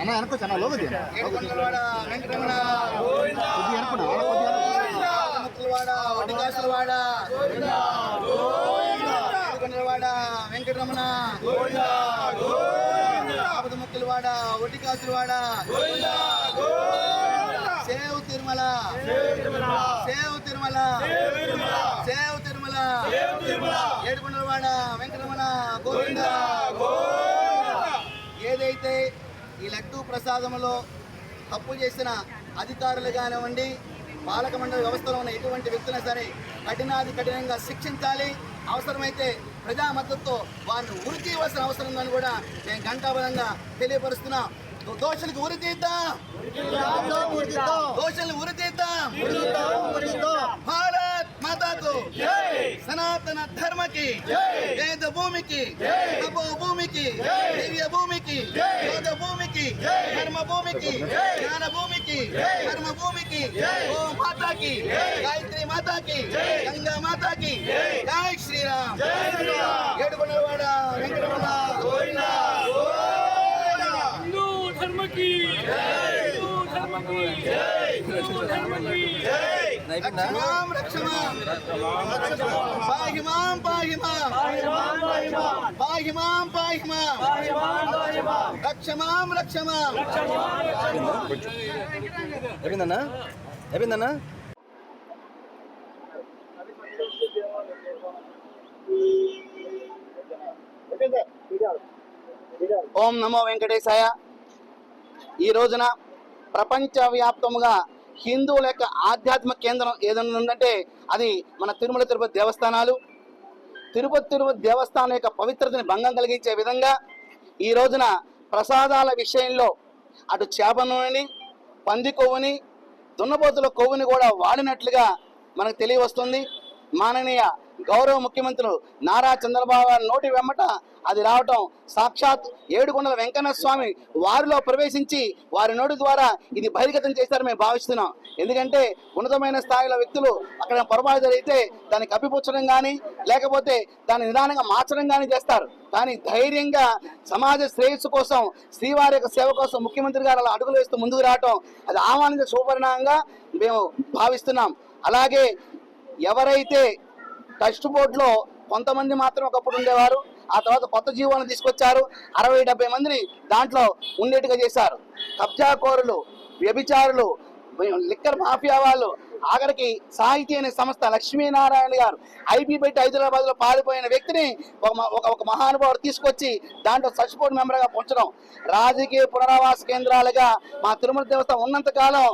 అన్న వెనకొచ్చు అన్న లోగది వెంకటరమణ కొద్దిగా వెనక్కున్నా కొద్దిగా save Tirumala save Tirumala save Tirumala ఏడుకొండలవాడ వెంకటరమణ గోవిందా. ఈ లడ్డూ ప్రసాదంలో తప్పు చేసిన అధికారులు కానివ్వండి పాలక మండలి వ్యవస్థలో ఉన్న ఎటువంటి వ్యక్తులైనా సరే కఠినాది కఠినంగా శిక్షించాలి. అవసరమైతే ప్రజా మద్దతుతో వారిని ఉరి తీయవలసిన అవసరం ఉందని కూడా నేను ఘంటాబద్ధంగా తెలియపరుస్తున్నాం. దోషులకు ఉరి తీద్దాం. దోషులను ఉరి తీద్దాం. సనాతన ధర్మకి వేద భూమికి తపో భూమికి దివ్య భూమికి వేద భూమికి ధర్మ భూమికి జ్ఞాన భూమికి ధర్మ భూమికి ఓం మాతాకి గాయత్రి మాతాకి గంగా మాతాకి జై శ్రీరామ్ ఏడుకొండవాడ వెంకటరమణ హిందూ ధర్మకి హిందూ ధర్మకి హిందూ ధర్మకి రక్షమాం రక్షమాం రక్షమాం పాహి మాం రక్షమాం రక్షమాం. అయిపోయిందన్నా అయిపోయిందన్నా ఓం నమో వెంకటేశాయ. ఈ రోజున ప్రపంచవ్యాప్తముగా హిందువుల యొక్క ఆధ్యాత్మిక కేంద్రం ఏదైనా ఉందంటే అది మన తిరుమల తిరుపతి దేవస్థానాలు. తిరుపతి తిరుపతి దేవస్థానం యొక్క పవిత్రతని భంగం కలిగించే విధంగా ఈ రోజున ప్రసాదాల విషయంలో అటు చేప నూనెని పంది కొవ్వుని దున్నపోతుల కొవ్వుని కూడా వాడినట్లుగా మనకు తెలియవస్తుంది. మాననీయ గౌరవ ముఖ్యమంత్రులు నారా చంద్రబాబు గారి నోటి వెమ్మట అది రావటం సాక్షాత్ ఏడుకొండల వెంకన్న స్వామి వారిలో ప్రవేశించి వారి నోటి ద్వారా ఇది బహిర్గతం చేశారని మేము భావిస్తున్నాం. ఎందుకంటే ఉన్నతమైన స్థాయిలో వ్యక్తులు అక్కడ పొరపాటు జరిగితే దాన్ని కప్పిపుచ్చడం కానీ లేకపోతే దాన్ని నిదానంగా మార్చడం కానీ చేస్తారు. కానీ ధైర్యంగా సమాజ శ్రేయస్సు కోసం శ్రీవారి యొక్క సేవ కోసం ముఖ్యమంత్రి గారు అలా అడుగులు వేస్తూ ముందుకు రావటం అది ఆహ్వానించే శుభపరిణామంగా మేము భావిస్తున్నాం. అలాగే ఎవరైతే టెస్ట్ బోర్డులో కొంతమంది మాత్రం ఒకప్పుడు ఉండేవారు. ఆ తర్వాత కొత్త జీవోలను తీసుకొచ్చారు. అరవై డెబ్బై మందిని దాంట్లో ఉండేట్టుగా చేశారు. కబ్జా కోరులు వ్యభిచారులు లిక్కర్ మాఫియా వాళ్ళు ఆఖరికి సాహితీ అనే సంస్థ లక్ష్మీనారాయణ గారు ఐపీ పెట్టి హైదరాబాద్లో పారిపోయిన వ్యక్తిని ఒక మ- ఒక ఒక మహానుభావుడు తీసుకొచ్చి దాంట్లో సచ్ బోర్డు మెంబర్గా ఉంచడం. రాజకీయ పునరావాస కేంద్రాలుగా మా తిరుమల దేవస్థానం ఉన్నంత కాలం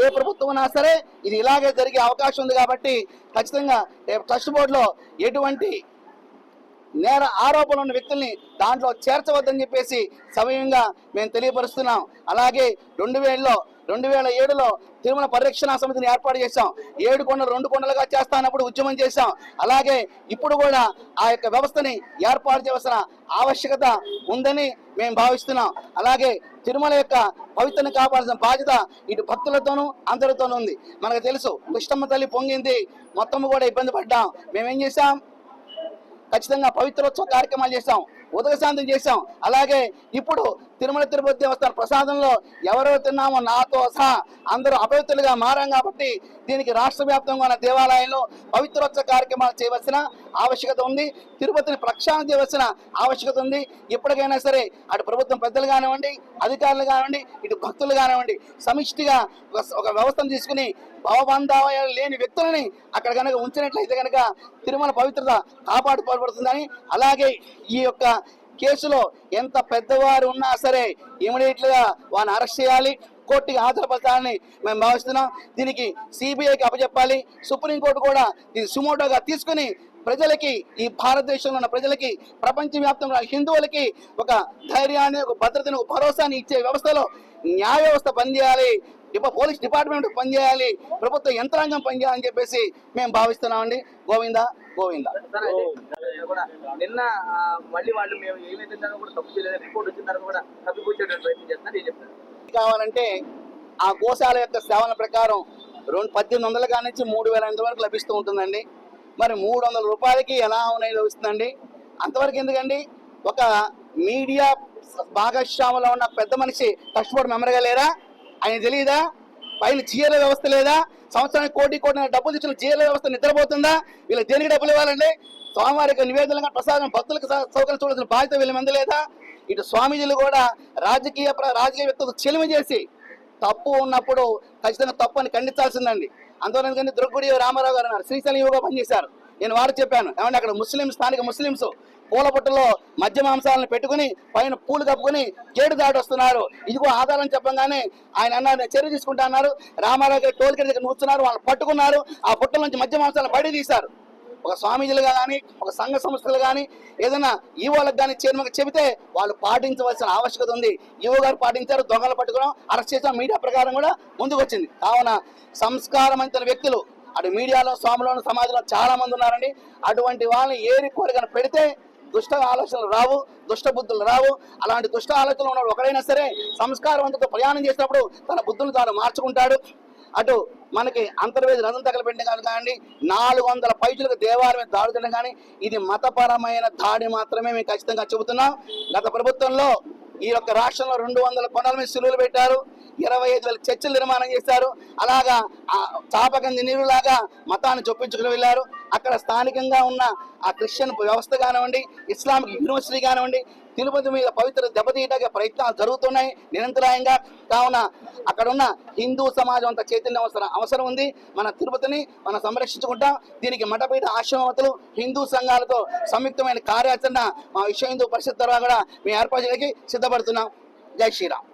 ఏ ప్రభుత్వం అయినా సరే ఇది ఇలాగే జరిగే అవకాశం ఉంది కాబట్టి ఖచ్చితంగా రేపు ట్రస్ట్ బోర్డులో ఎటువంటి నేర ఆరోపణలు ఉన్న వ్యక్తుల్ని దాంట్లో చేర్చవద్దని చెప్పేసి సమయంగా మేము తెలియపరుస్తున్నాం. అలాగే రెండు వేలలో రెండు వేల ఏడులో తిరుమల పరిరక్షణ సమితిని ఏర్పాటు చేశాం. ఏడు కొండలు రెండు కొండలుగా చేస్తానప్పుడు ఉద్యమం చేశాం. అలాగే ఇప్పుడు కూడా ఆ యొక్క వ్యవస్థని ఏర్పాటు చేయవలసిన ఆవశ్యకత ఉందని మేము భావిస్తున్నాం. అలాగే తిరుమల యొక్క పవిత్రని కాపాడాల్సిన బాధ్యత ఇటు భక్తులతోనూ అందరితోనూ ఉంది. మనకు తెలుసు కృష్ణమ్మ తల్లి పొంగింది మొత్తం కూడా ఇబ్బంది పడ్డాం. మేమేం చేశాం? ఖచ్చితంగా పవిత్రోత్సవ కార్యక్రమాలు చేశాం ఉదక శాంతం చేశాం. అలాగే ఇప్పుడు తిరుమల తిరుపతి దేవస్థాన ప్రసాదంలో ఎవరెవరు తిన్నామో నాతో సహా అందరూ అభ్యర్థులుగా మారాం కాబట్టి దీనికి రాష్ట్ర వ్యాప్తంగా ఉన్న దేవాలయంలో పవిత్రోత్సవ కార్యక్రమాలు చేయవలసిన ఆవశ్యకత ఉంది. తిరుపతిని ప్రక్షాళన చేయవలసిన ఆవశ్యకత ఉంది. ఎప్పటికైనా సరే అటు ప్రభుత్వం పెద్దలు కానివ్వండి అధికారులు కానివ్వండి ఇటు భక్తులు కానివ్వండి సమిష్టిగా ఒక ఒక వ్యవస్థను తీసుకుని భవబంధావయాలు లేని వ్యక్తులని అక్కడ కనుక ఉంచినట్లయితే కనుక తిరుమల పవిత్రత కాపాడుకోబడుతుందని అలాగే ఈ యొక్క కేసులో ఎంత పెద్దవారు ఉన్నా సరే ఇమీడియట్గా వారిని అరెస్ట్ చేయాలి కోర్టుకి హాజరుపరచాలని మేము భావిస్తున్నాం. దీనికి సిబిఐకి అప్పచెప్పాలి. సుప్రీంకోర్టు కూడా దీన్ని సుమోటోగా తీసుకుని ప్రజలకి ఈ భారతదేశంలో ఉన్న ప్రజలకి ప్రపంచవ్యాప్తంగా హిందువులకి ఒక ధైర్యాన్ని ఒక భద్రతను ఒక భరోసాని ఇచ్చే వ్యవస్థలో న్యాయ వ్యవస్థ పనిచేయాలి. పోలీస్ డిపార్ట్మెంట్ పనిచేయాలి. ప్రభుత్వ యంత్రాంగం పనిచేయాలని చెప్పేసి మేము భావిస్తున్నామండి. గోవింద గోవింద. మీద కూడా నిన్న మళ్ళీ వాళ్ళు మేము ఏమైతే కూడా తప్పు చేయలేదు రిపోర్ట్ వచ్చిన తర్వాత కూడా తప్పిపుచ్చేటువంటి ప్రయత్నం చేస్తున్నారు ఏం చెప్తారు? కావాలంటే ఆ గోశాల యొక్క సేవల ప్రకారం రెండు పద్దెనిమిది వందల కాడి నుంచి మూడు వేల ఎనిమిది వరకు లభిస్తూ ఉంటుందండి. మరి మూడు వందల రూపాయలకి ఎలా ఉన్నాయి లభిస్తుందండి? అంతవరకు ఎందుకండి? ఒక మీడియా భాగస్వాములో ఉన్న పెద్ద మనిషి కష్టపడి మెమరగా లేరా? ఆయన తెలియదా పైన జీఎల వ్యవస్థ లేదా? సంవత్సరానికి కోటి కోటి డబ్బులు ఇచ్చిన జీఎల వ్యవస్థ నిద్రపోతుందా? వీళ్ళకి దేనికి డబ్బులు ఇవ్వాలండి? స్వామివారికి నివేదనగా ప్రసాదం భక్తులకు సౌకర్యం చూడాల్సిన బాధ్యత వీళ్ళ మంది లేదా? ఇటు స్వామీజీలు కూడా రాజకీయ ప్ర- రాజకీయ వ్యక్తులకు చెలిమి చేసి తప్పు ఉన్నప్పుడు ఖచ్చితంగా తప్పు అని ఖండించాల్సిందండి. అందువల్ల దుర్గుడి రామారావు గారు అన్నారు శ్రీశైలం యువగా పనిచేశారు నేను వారు చెప్పాను. ఏమంటే అక్కడ ముస్లిం స్థానిక ముస్లింస్ పూల బుట్టలో మద్య మాంసాలను పెట్టుకుని పైన పూలు కప్పుకుని గేటు దాటి వస్తున్నారు. ఇదిగో ఆధారం చెప్పగానే ఆయన అన్నారు "నేను చర్య తీసుకుంటా అన్నారు. రామారావు గారి టోల్ గేట్ దగ్గర కూర్చున్నారు వాళ్ళని పట్టుకున్నారు. ఆ బుట్టల నుంచి మద్య మాంసాలను బయట తీశారు. ఒక స్వామీజీలుగా కానీ ఒక సంఘ సంస్థలు కానీ ఏదైనా ఈవోలకు కానీ చైర్మన్కి చెబితే వాళ్ళు పాటించవలసిన ఆవశ్యకత ఉంది. ఈవో గారు పాటించారు దొంగలు పట్టుకోవడం అరెస్ట్ చేసిన మీడియా ప్రకారం కూడా ముందుకు వచ్చింది కావున సంస్కారమైన వ్యక్తులు అటు మీడియాలో స్వాములను సమాజంలో చాలా మంది ఉన్నారండి. అటువంటి వాళ్ళని ఏరి కోరికను పెడితే దుష్ట ఆలోచనలు రావు దుష్ట బుద్ధులు రావు. అలాంటి దుష్ట ఆలోచనలు ఉన్నాడు ఒకడైనా సరే సంస్కారవంతతో ప్రయాణం చేసినప్పుడు తన బుద్ధులు తాను మార్చుకుంటాడు. అటు మనకి అంతర్వేది రథం తగలబెట్టిన కానీ కానీ నాలుగు వందల పైచులకు దేవాలయం మీద దాడి చేయడం కానీ ఇది మతపరమైన దాడి మాత్రమే మేము ఖచ్చితంగా చెబుతున్నాం. గత ప్రభుత్వంలో ఈ యొక్క రాష్ట్రంలో రెండు వందల కొండల మీద సిలువలు పెట్టారు. ఇరవై ఐదు వేల చర్చలు నిర్మాణం చేశారు. అలాగా ఆ చాపకంది నీరులాగా మతాన్ని చొప్పించుకుని వెళ్ళారు. అక్కడ స్థానికంగా ఉన్న ఆ క్రిస్టియన్ వ్యవస్థ కానివ్వండి ఇస్లామిక్ యూనివర్సిటీ కానివ్వండి తిరుపతి మీద పవిత్ర దెబ్బతీయడానికి ప్రయత్నాలు జరుగుతున్నాయి నిరంతరాయంగా. కావున అక్కడ ఉన్న హిందూ సమాజం అంత చైతన్యం అవసరం అవసరం ఉంది. మన తిరుపతిని మనం సంరక్షించుకుంటాం. దీనికి మఠపీఠ ఆశ్రమవతలు హిందూ సంఘాలతో సంయుక్తమైన కార్యాచరణ మా విశ్వ హిందూ పరిషత్ ద్వారా కూడా మేము ఏర్పాటు చేయడానికి సిద్ధపడుతున్నాం. జై శ్రీరామ్.